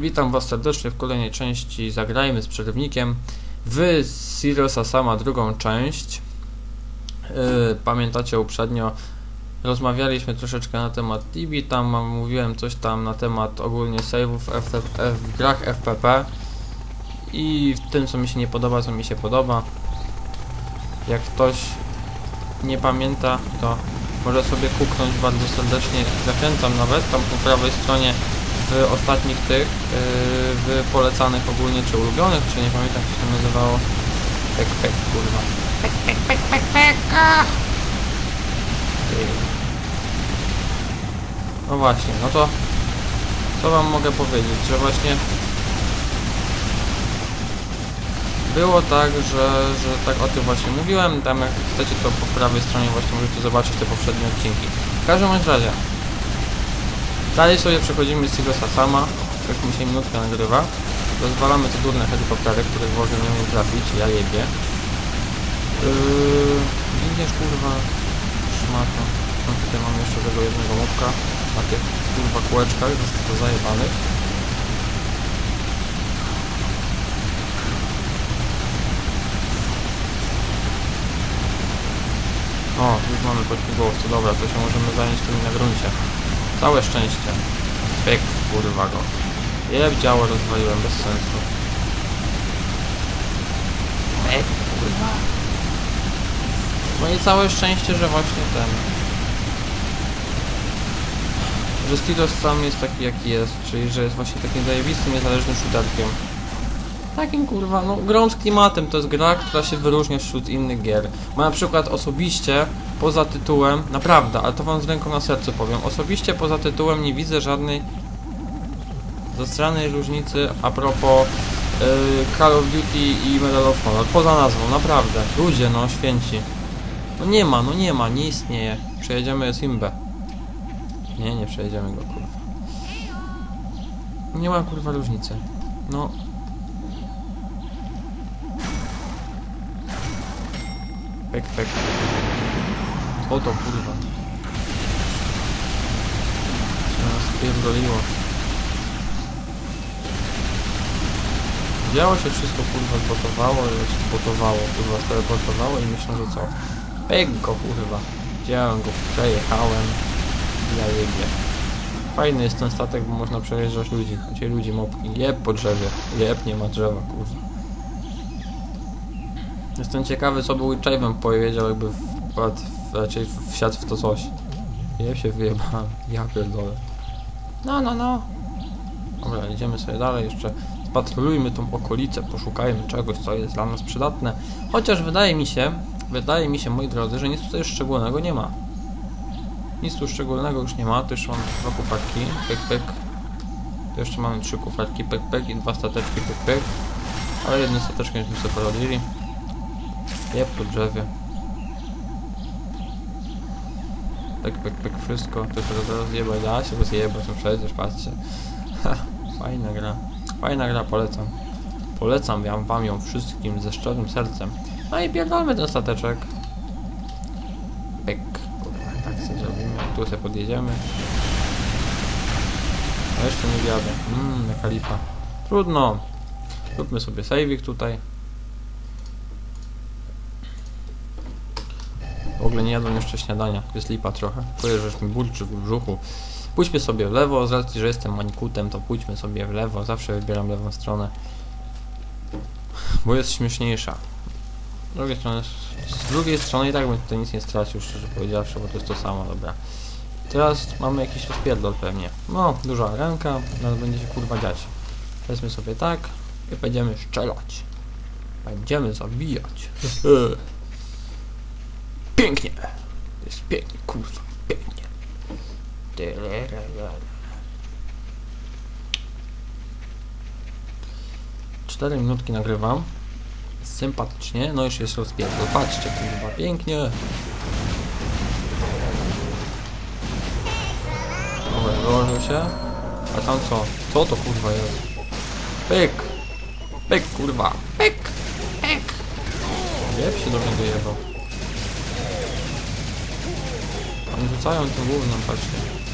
Witam Was serdecznie w kolejnej części Zagrajmy z przerywnikiem w Seriousa Sama drugą część. Yy, pamiętacie uprzednio rozmawialiśmy troszeczkę na temat Tibi, tam mówiłem coś tam na temat ogólnie save'ów w grach FPP i w tym co mi się nie podoba, co mi się podoba. Jak ktoś nie pamięta, to może sobie kuknąć bardzo serdecznie. Zachęcam nawet tam po prawej stronie w ostatnich tych, yy, w polecanych ogólnie, czy ulubionych, czy nie pamiętam jak się nazywało. Pek, pek, kurwa. Pek, pek, pek, pek, peka. Yy. No właśnie, no to co wam mogę powiedzieć, że właśnie było tak, że, że tak o tym właśnie mówiłem, tam jak chcecie to po prawej stronie właśnie możecie zobaczyć te poprzednie odcinki. W każdym razie, dalej sobie przechodzimy z Silosa sama, jak mi się minutka nagrywa. Rozwalamy te durne helikoptery, które może nie umiem trafić, ja jebie. Yy, Widzisz kurwa, szmato. No tutaj mam jeszcze tego jednego mopka na tych kurwa kółeczkach, to zajebanych. O, już mamy podpływowce, dobra, to się możemy zająć tymi na gruncie. Całe szczęście. Pyk, kurwa go. Jeb, działo rozwaliłem, bez sensu. Pyk, kurwa. No i całe szczęście, że właśnie ten... Że Stilos sam jest taki jaki jest, czyli że jest właśnie takim zajebistym, niezależnym shooterkiem. Takim kurwa, no grą z klimatem, to jest gra, która się wyróżnia wśród innych gier. Ma na przykład osobiście, poza tytułem, naprawdę, ale to wam z ręką na sercu powiem, osobiście poza tytułem nie widzę żadnej zastranej różnicy a propos yy, Call of Duty i Medal of Honor, poza nazwą, naprawdę. Ludzie, no, święci. No nie ma, no nie ma, nie istnieje. Przejedziemy Simbę. Nie, nie przejedziemy go, kurwa. Nie ma, kurwa, różnicy. No, Pek, pek. O to kurwa. Się nas pierdoliło. Działo się wszystko kurwa zbotowało, zbotowało, kurwa teleportowało i myślę, że co? Pek kurwa. Wziąłem go, przejechałem. Ja jebie. Fajny jest ten statek, bo można przejeżdżać ludzi. Gdzie ludzi mopki. Jeb po drzewie. Jeb nie ma drzewa, kurwa. Jestem ciekawy, co by Witchaven powiedział, jakby wpadł, raczej wsiadł w to coś. Ja się wyjebałem, ja pierdolę. No, no, no. Dobra, idziemy sobie dalej, jeszcze spatrolujmy tą okolicę, poszukajmy czegoś, co jest dla nas przydatne. Chociaż wydaje mi się, wydaje mi się, moi drodzy, że nic tutaj szczególnego nie ma. Nic tu szczególnego już nie ma, tu jeszcze mamy dwa kufarki, pyk, pyk. Tu jeszcze mamy trzy kufarki, pyk, pyk i dwa stateczki, pyk, pyk. Ale jednym stateczkiem już sobie poradzili. Jeb po drzewie. Pek, pek, pek, wszystko. To się rozjeba, da się rozjeba, to przecież, patrzcie. Ha, fajna gra. Fajna gra, polecam. Polecam wam, wam ją wszystkim ze szczerym sercem. No i pierdolmy ten stateczek. Pek, kurwa, tak sobie zrobimy. Tu sobie podjedziemy. A jeszcze nie wiadę. Mmm, jaka lipa. Trudno. Zróbmy sobie saveik tutaj. W ogóle nie jadłem jeszcze śniadania, jest lipa trochę. Już mi burczy w brzuchu. Pójdźmy sobie w lewo, z racji, że jestem manikutem, to pójdźmy sobie w lewo, zawsze wybieram lewą stronę. Bo jest śmieszniejsza. Z drugiej strony, z drugiej strony i tak bym tutaj nic nie stracił, szczerze powiedziawszy, bo to jest to samo, dobra. Teraz mamy jakiś rozpierdol pewnie. No, duża ręka, teraz będzie się kurwa dziać. Weźmy sobie tak i będziemy strzelać. Będziemy zabijać. Pięknie. Jest pięknie, kurwa, pięknie. Cztery minutki nagrywam. Sympatycznie, no już jest rozpierdol. Patrzcie, kurwa, pięknie. Dobra, wyłożył się. A tam co? Co to kurwa jest? Pyk! Pyk, kurwa! Pyk! Pyk! Jeb się do mnie dojebał. Rzucają tym głównym, patrzcie.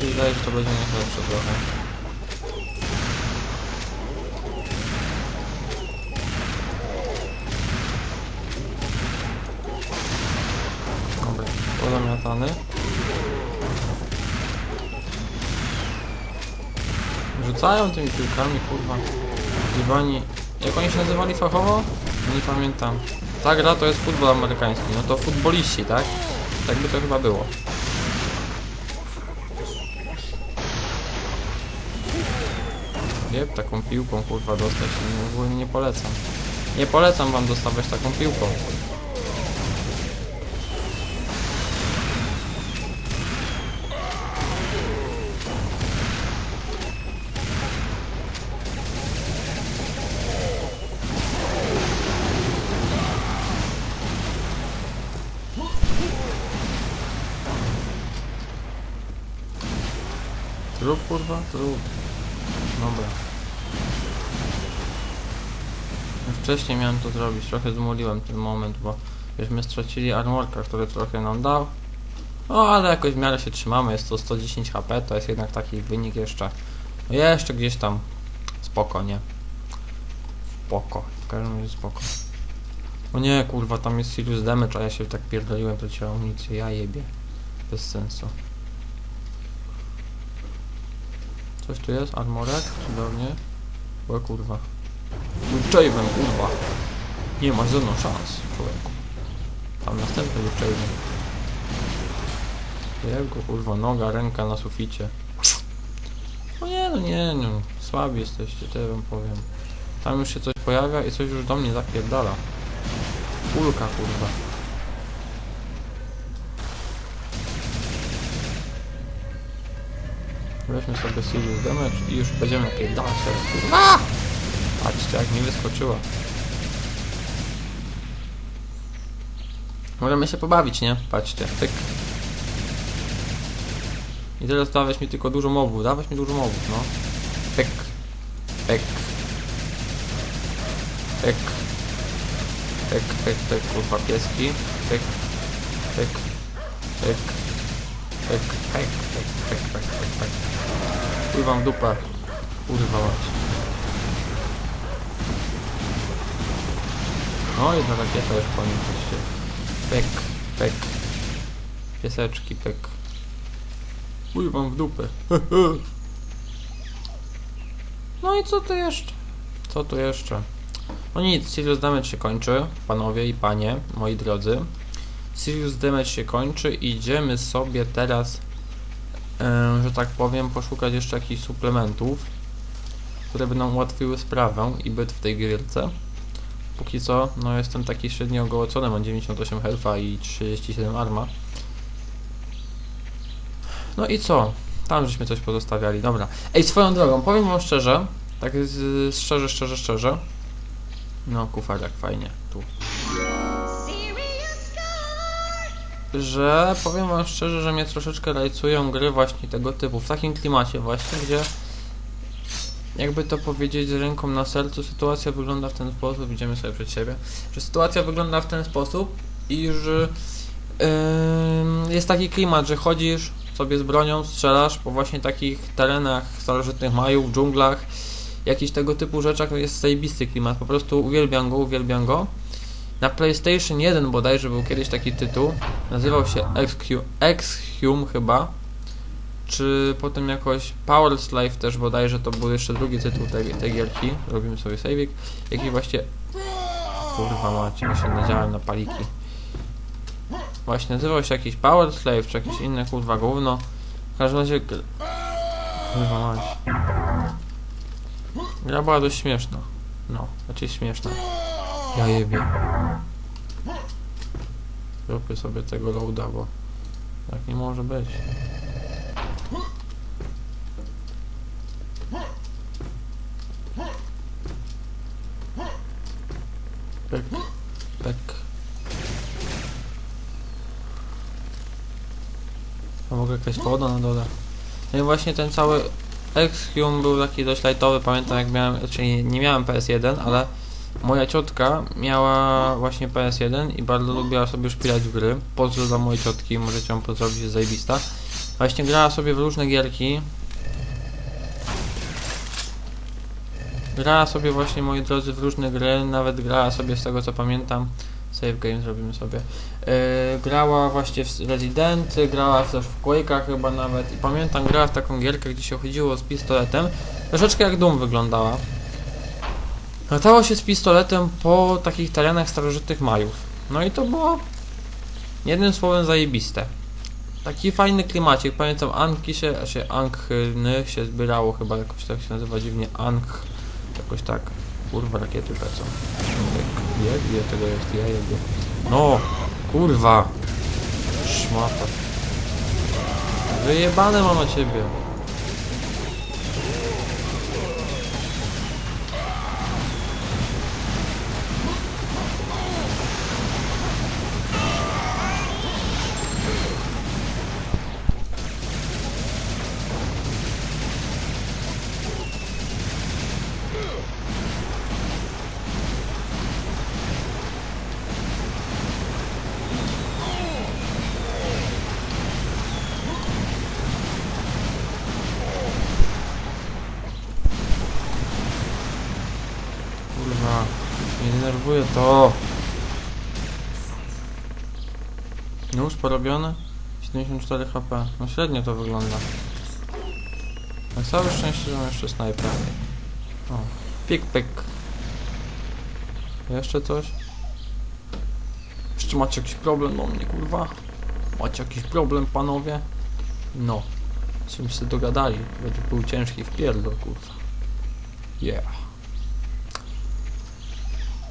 się wydaje, że to będzie najlepsze trochę. Dobra, pozamiatany. Rzucają tymi piłkami, kurwa. Zjebani. Jak oni się nazywali fachowo? Nie pamiętam. Ta gra to jest futbol amerykański. No to futboliści, tak? Tak by to chyba było. Jeb, taką piłką kurwa dostać. Nie, ogólnie nie polecam. Nie polecam wam dostawać taką piłką. Trup kurwa? Trup. Dobra. Wcześniej miałem to zrobić, trochę zmuliłem ten moment, bo żeśmy stracili armorka, który trochę nam dał. No ale jakoś w miarę się trzymamy, jest to 110 HP, to jest jednak taki wynik jeszcze. No jeszcze gdzieś tam spoko, nie? Spoko, w każdym razie spoko. O nie, kurwa, tam jest Sirius Damage, a ja się tak pierdoliłem, cię amunicję, ja jebie. Bez sensu. Coś tu jest? Armorek? Cudownie. O kurwa. Luchaven, kurwa. Nie masz ze mną szans, człowieku. Tam następny Luchaven. Jego kurwa, noga, ręka na suficie. No nie, no nie, no. Słabi jesteście, to wam powiem. Tam już się coś pojawia i coś już do mnie zapierdala. Kulka, kurwa. Weźmy sobie Serious Damage i już będziemy napierdalać teraz, kurwa! Patrzcie, jak mi wyskoczyła. Możemy się pobawić, nie? Patrzcie, tyk. I teraz dawać mi tylko dużo mobów, dawać mi dużo mobów, no. Pyk. Pyk. Pyk. Pyk, pyk, pyk, kurwa pieski. Pyk. Pyk, pyk, pyk, pyk, pyk, pyk, pyk. Pływam w dupę. Kurwa mać. No, jedna rakieta już po nim coś się... Pyk, pyk. Pieseczki, pyk. Pływam w dupę. No i co tu jeszcze? Co tu jeszcze? No nic, Serious Damage się kończy, panowie i panie, moi drodzy. Serious Damage się kończy i idziemy sobie teraz, że tak powiem, poszukać jeszcze jakichś suplementów, które by nam ułatwiły sprawę i byt w tej gierce. Póki co, no jestem taki średnio ogołocony, mam 98 health'a i 37 arma. No i co? Tam żeśmy coś pozostawiali, dobra. Ej, swoją drogą, powiem wam szczerze, tak z, szczerze, szczerze, szczerze. No, kufarek, fajnie, tu. Że powiem wam szczerze, że mnie troszeczkę rajcują gry właśnie tego typu, w takim klimacie właśnie, gdzie jakby to powiedzieć z ręką na sercu, sytuacja wygląda w ten sposób, idziemy sobie przed siebie, że sytuacja wygląda w ten sposób, iż yy, jest taki klimat, że chodzisz sobie z bronią, strzelasz po właśnie takich terenach starożytnych Majów, dżunglach, jakichś tego typu rzeczach, jest zajebisty klimat, po prostu uwielbiam go, uwielbiam go. Na PlayStation 1 bodajże był kiedyś taki tytuł, nazywał się Exhu- Exhum chyba, czy potem jakoś Power Slave też bodajże to był jeszcze drugi tytuł tej, tej gierki, robimy sobie saveik, jaki właśnie... Kurwa macie, ja się nadziałem na paliki. Właśnie nazywał się jakiś Power Slave, czy jakieś inne kurwa gówno. W każdym razie... Kurwa mać. Gra była dość śmieszna. No, raczej śmieszna. Ja jebie. Zróbmy sobie tego loada, bo tak nie może być. Pek, pek. A mogę jakaś woda na dole. No i właśnie ten cały Exhum był taki dość lightowy, pamiętam jak miałem, czyli nie miałem PS1, ale moja ciotka miała właśnie PS1 i bardzo lubiła sobie szpilać w gry. Pozdro dla mojej ciotki, możecie ją pozdrowić, jest zajebista. Właśnie grała sobie w różne gierki. Grała sobie właśnie, moi drodzy, w różne gry, nawet grała sobie z tego co pamiętam. Save game zrobimy sobie. Yy, grała właśnie w Residenty, grała też w Quake'ach chyba nawet. I pamiętam, grała w taką gierkę, gdzie się chodziło z pistoletem. Troszeczkę jak Doom wyglądała. Latało się z pistoletem po takich terenach starożytnych Majów. No i to było jednym słowem zajebiste. Taki fajny klimacik. Pamiętam Anki się, się Ankny się zbierało chyba jakoś tak się nazywa dziwnie Ank. Jakoś tak. Kurwa rakiety lecą. Je, ile tego jest? Ja jebie. No! Kurwa! Szmata. Wyjebane mam na ciebie. Denerwuje to. Nóż porobiony? 74 HP. No średnio to wygląda. Na całe szczęście, mam jeszcze snajper. O, pik pik. Jeszcze coś? Jeszcze macie jakiś problem do mnie, kurwa? Macie jakiś problem, panowie? No. Czym się dogadali? Będzie był ciężki wpierdol, kurwa. Yeah.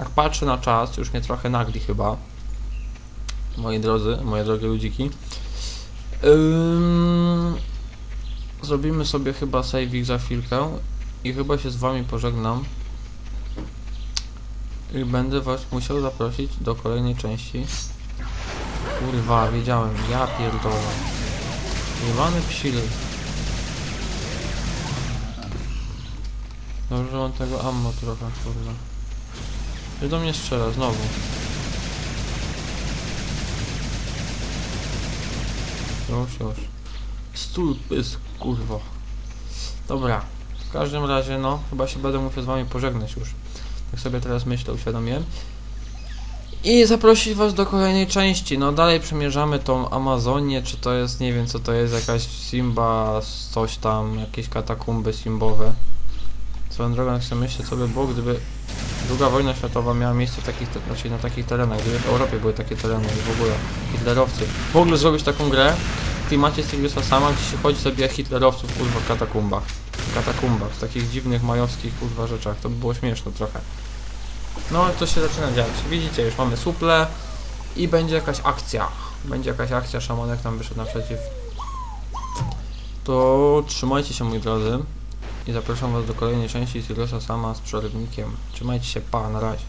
Jak patrzę na czas, już mnie trochę nagli chyba. Moi drodzy, moje drogie ludziki. Ym, zrobimy sobie chyba saving za chwilkę i chyba się z wami pożegnam. I będę was musiał zaprosić do kolejnej części. Kurwa, wiedziałem, ja pierdolę. Jebany psil. Dobrze, mam tego ammo trochę, kurwa. I do mnie strzela znowu. Już, już. Stół pysk, kurwo. Dobra. W każdym razie, no, chyba się będę musiał z wami pożegnać już. Tak sobie teraz myślę, uświadomiłem. I zaprosić was do kolejnej części. No dalej przemierzamy tą Amazonię, czy to jest, nie wiem co to jest, jakaś Simba, coś tam, jakieś katakumby simbowe. Swoją drogą, jak sobie myślę, co by było, gdyby Druga wojna światowa miała miejsce w takich, znaczy na takich terenach, gdyby w Europie były takie tereny i w ogóle hitlerowcy. W ogóle zrobić taką grę w klimacie Sylwiusa sama, gdzie się chodzi sobie hitlerowców kurwa w katakumbach. W katakumbach, w takich dziwnych majowskich kurwa rzeczach. To by było śmieszne trochę. No to się zaczyna dziać. Widzicie, już mamy suple i będzie jakaś akcja. Będzie jakaś akcja, szamanek nam wyszedł naprzeciw. To trzymajcie się moi drodzy. I zapraszam Was do kolejnej części Silosa sama z przerywnikiem. Trzymajcie się, pa, na razie.